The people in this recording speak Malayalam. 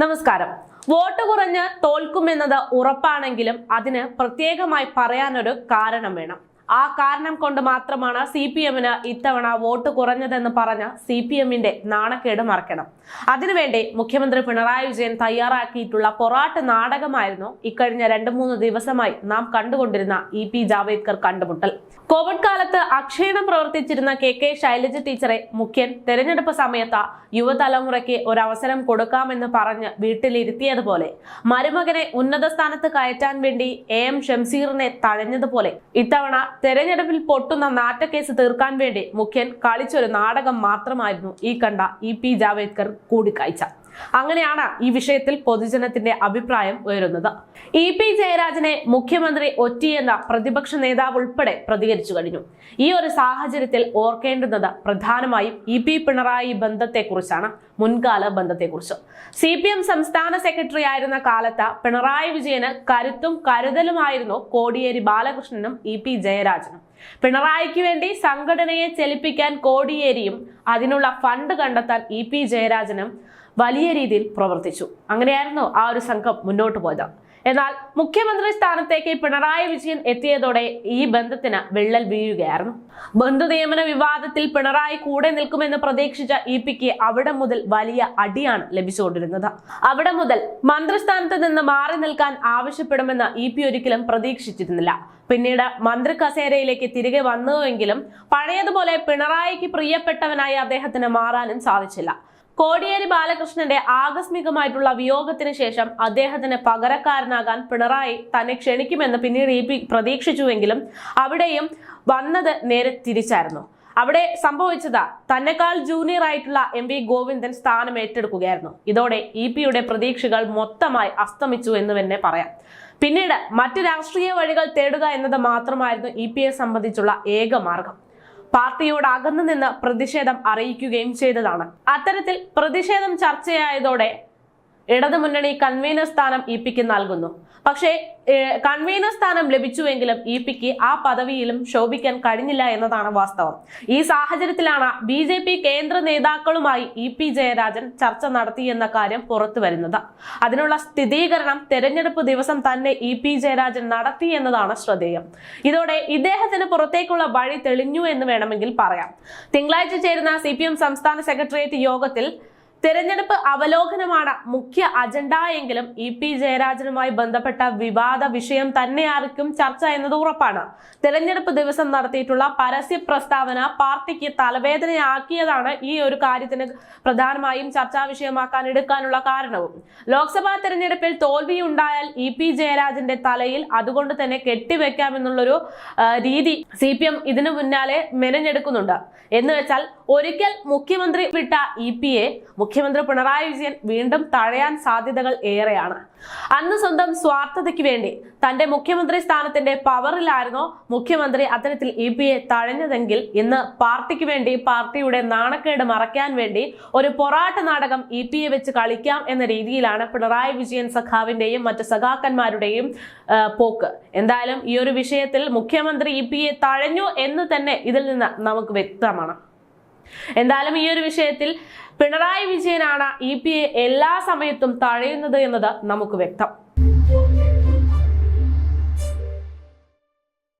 നമസ്കാരം. വോട്ട് കുറഞ്ഞ് തോൽക്കുമെന്നത് ഉറപ്പാണെങ്കിലും അതിന് പ്രത്യേകമായി പറയാനൊരു കാരണം വേണം. ആ കാരണം കൊണ്ട് മാത്രമാണ് സി പി എമ്മിന് ഇത്തവണ വോട്ട് കുറഞ്ഞതെന്ന് പറഞ്ഞ് സി പി എമ്മിന്റെ നാണക്കേട് മറക്കണം. അതിനുവേണ്ടി മുഖ്യമന്ത്രി പിണറായി വിജയൻ തയ്യാറാക്കിയിട്ടുള്ള പൊറാട്ട് നാടകമായിരുന്നു ഇക്കഴിഞ്ഞ രണ്ട് മൂന്ന് ദിവസമായി നാം കണ്ടുകൊണ്ടിരുന്ന ഇ പി ജാവേദ്കർ കണ്ടുമുട്ടൽ. കോവിഡ് കാലത്ത് അക്ഷീണം പ്രവർത്തിച്ചിരുന്ന കെ കെ ശൈലജ ടീച്ചറെ മുഖ്യൻ തെരഞ്ഞെടുപ്പ് സമയത്ത് യുവതലമുറയ്ക്ക് ഒരവസരം കൊടുക്കാമെന്ന് പറഞ്ഞ് വീട്ടിലിരുത്തിയതുപോലെ മരുമകനെ ഉന്നത സ്ഥാനത്ത് കയറ്റാൻ വേണ്ടി എ എം ഷംസീറിനെ തഴഞ്ഞതുപോലെ ഇത്തവണ തെരഞ്ഞെടുപ്പിൽ പൊട്ടുന്ന നാറ്റക്കേസ് തീർക്കാൻ വേണ്ടി മുഖ്യൻ കളിച്ചൊരു നാടകം മാത്രമായിരുന്നു ഈ കണ്ട ഇ പി ജാവേദ്കർ കൂടിക്കാഴ്ച. അങ്ങനെയാണ് ഈ വിഷയത്തിൽ പൊതുജനത്തിന്റെ അഭിപ്രായം ഉയരുന്നത്. ഇ പി ജയരാജനെ മുഖ്യമന്ത്രി ഒറ്റിയെന്ന പ്രതിപക്ഷ നേതാവ് ഉൾപ്പെടെ പ്രതികരിച്ചു കഴിഞ്ഞു. ഈ ഒരു സാഹചര്യത്തിൽ ഓർക്കേണ്ടുന്നത് പ്രധാനമായും ഇ പി പിണറായി ബന്ധത്തെക്കുറിച്ചാണ് മുൻകാല ബന്ധത്തെക്കുറിച്ച്. സി പി എം സംസ്ഥാന സെക്രട്ടറി ആയിരുന്ന കാലത്ത് പിണറായി വിജയന് കരുത്തും കരുതലുമായിരുന്നു കോടിയേരി ബാലകൃഷ്ണനും ഇ പി ജയരാജനും. പിണറായിക്ക് വേണ്ടി സംഘടനയെ ചലിപ്പിക്കാൻ കോടിയേരിയും അതിനുള്ള ഫണ്ട് കണ്ടെത്താൻ ഇ പി ജയരാജനും വലിയ രീതിയിൽ പ്രവർത്തിച്ചു. അങ്ങനെയായിരുന്നു ആ ഒരു സംഘം മുന്നോട്ട് പോയത്. എന്നാൽ മുഖ്യമന്ത്രി സ്ഥാനത്തേക്ക് പിണറായി വിജയൻ എത്തിയതോടെ ഈ ബന്ധത്തിന് വിള്ളൽ വീഴുകയായിരുന്നു. ബന്ധു നിയമന വിവാദത്തിൽ പിണറായി കൂടെ നിൽക്കുമെന്ന് പ്രതീക്ഷിച്ച ഇ പിക്ക് അവിടെ മുതൽ വലിയ അടിയാണ് ലഭിച്ചുകൊണ്ടിരുന്നത്. അവിടെ മുതൽ മന്ത്രിസ്ഥാനത്ത് നിന്ന് മാറി നിൽക്കാൻ ആവശ്യപ്പെടുമെന്ന് ഇ പി ഒരിക്കലും പ്രതീക്ഷിച്ചിരുന്നില്ല. പിന്നീട് മന്ത്രി കസേരയിലേക്ക് തിരികെ വന്നുവെങ്കിലും പഴയതുപോലെ പിണറായിക്ക് പ്രിയപ്പെട്ടവനായി അദ്ദേഹത്തിന് മാറാനും സാധിച്ചില്ല. കോടിയേരി ബാലകൃഷ്ണന്റെ ആകസ്മികമായിട്ടുള്ള വിയോഗത്തിന് ശേഷം അദ്ദേഹത്തിന് പകരക്കാരനാകാൻ പിണറായി തന്നെ ക്ഷണിക്കുമെന്ന് പിന്നീട് ഇ പ്രതീക്ഷിച്ചുവെങ്കിലും അവിടെയും വന്നത് നേരെ തിരിച്ചായിരുന്നു. അവിടെ സംഭവിച്ചത് തന്നെക്കാൾ ജൂനിയർ ആയിട്ടുള്ള എം വി ഗോവിന്ദൻ സ്ഥാനം ഏറ്റെടുക്കുകയായിരുന്നു. ഇതോടെ ഇ പിയുടെ പ്രതീക്ഷകൾ മൊത്തമായി അസ്തമിച്ചു എന്ന് തന്നെ പറയാം. പിന്നീട് മറ്റു രാഷ്ട്രീയ വഴികൾ തേടുക എന്നത് മാത്രമായിരുന്നു ഇ പിയെ സംബന്ധിച്ചുള്ള ഏക മാർഗം. പാർട്ടിയോട് അകന്നു നിന്ന് പ്രതിഷേധം അറിയിക്കുകയും ചെയ്തതാണ്. അത്തരത്തിൽ പ്രതിഷേധം ചർച്ചയായതോടെ ഇടതുമുന്നണി കൺവീനർ സ്ഥാനം ഇ പിക്ക് നൽകുന്നു. പക്ഷേ കൺവീനർ സ്ഥാനം ലഭിച്ചുവെങ്കിലും ഇ പിക്ക് ആ പദവിയിലും ശോഭിക്കാൻ കഴിഞ്ഞില്ല എന്നതാണ് വാസ്തവം. ഈ സാഹചര്യത്തിലാണ് ബി ജെ പി കേന്ദ്ര നേതാക്കളുമായി ഇ പി ജയരാജൻ ചർച്ച നടത്തിയെന്ന കാര്യം പുറത്തു വരുന്നത് അതിനുള്ള സ്ഥിരീകരണം തെരഞ്ഞെടുപ്പ് ദിവസം തന്നെ ഇ പി ജയരാജൻ നടത്തി എന്നതാണ് ശ്രദ്ധേയം. ഇതോടെ ഇദ്ദേഹത്തിന് പുറത്തേക്കുള്ള വഴി തെളിഞ്ഞു എന്ന് വേണമെങ്കിൽ പറയാം. തിങ്കളാഴ്ച ചേരുന്ന സി സംസ്ഥാന സെക്രട്ടേറിയറ്റ് യോഗത്തിൽ തെരഞ്ഞെടുപ്പ് അവലോകനമാണ് മുഖ്യ അജണ്ട എങ്കിലും ഇ പി ജയരാജനുമായി ബന്ധപ്പെട്ട വിവാദ വിഷയം തന്നെയായിരിക്കും ചർച്ച എന്നത് ഉറപ്പാണ്. തെരഞ്ഞെടുപ്പ് ദിവസം നടത്തിയിട്ടുള്ള പരസ്യ പ്രസ്താവന പാർട്ടിക്ക് തലവേദനയാക്കിയതാണ് ഈ ഒരു കാര്യത്തിന് പ്രധാനമായും ചർച്ചാ വിഷയമാക്കാൻ എടുക്കാനുള്ള കാരണവും. ലോക്സഭാ തെരഞ്ഞെടുപ്പിൽ തോൽവിയുണ്ടായാൽ ഇ പി ജയരാജന്റെ തലയിൽ അതുകൊണ്ട് തന്നെ കെട്ടിവെക്കാമെന്നുള്ളൊരു രീതി സി പി എം ഇതിനു മുന്നാലെ മെനഞ്ഞെടുക്കുന്നുണ്ട്. എന്ന് വെച്ചാൽ ഒരിക്കൽ മുഖ്യമന്ത്രി വിട്ട ഇ പി എ മുഖ്യമന്ത്രി പിണറായി വിജയൻ വീണ്ടും തഴയാൻ സാധ്യതകൾ ഏറെയാണ്. അന്ന് സ്വന്തം സ്വാർത്ഥതയ്ക്ക് വേണ്ടി തന്റെ മുഖ്യമന്ത്രി സ്ഥാനത്തിന്റെ പവറിലായിരുന്നോ മുഖ്യമന്ത്രി അത്തരത്തിൽ ഇ പി എ തഴഞ്ഞതെങ്കിൽ ഇന്ന് പാർട്ടിക്ക് വേണ്ടി പാർട്ടിയുടെ നാണക്കേട് മറയ്ക്കാൻ വേണ്ടി ഒരു പൊറാട്ട നാടകം ഇ പി എ വെച്ച് കളിക്കാം എന്ന രീതിയിലാണ് പിണറായി വിജയൻ സഖാവിന്റെയും മറ്റു സഖാക്കന്മാരുടെയും പോക്ക്. എന്തായാലും ഈ ഒരു വിഷയത്തിൽ മുഖ്യമന്ത്രി ഇ പി എ തഴഞ്ഞു എന്ന് തന്നെ ഇതിൽ നിന്ന് നമുക്ക് വ്യക്തമാണ്. എന്തായാലും ഈ ഒരു വിഷയത്തിൽ പിണറായി വിജയനാണ് ഇ എല്ലാ സമയത്തും തഴയുന്നത് എന്നത് നമുക്ക് വ്യക്തം.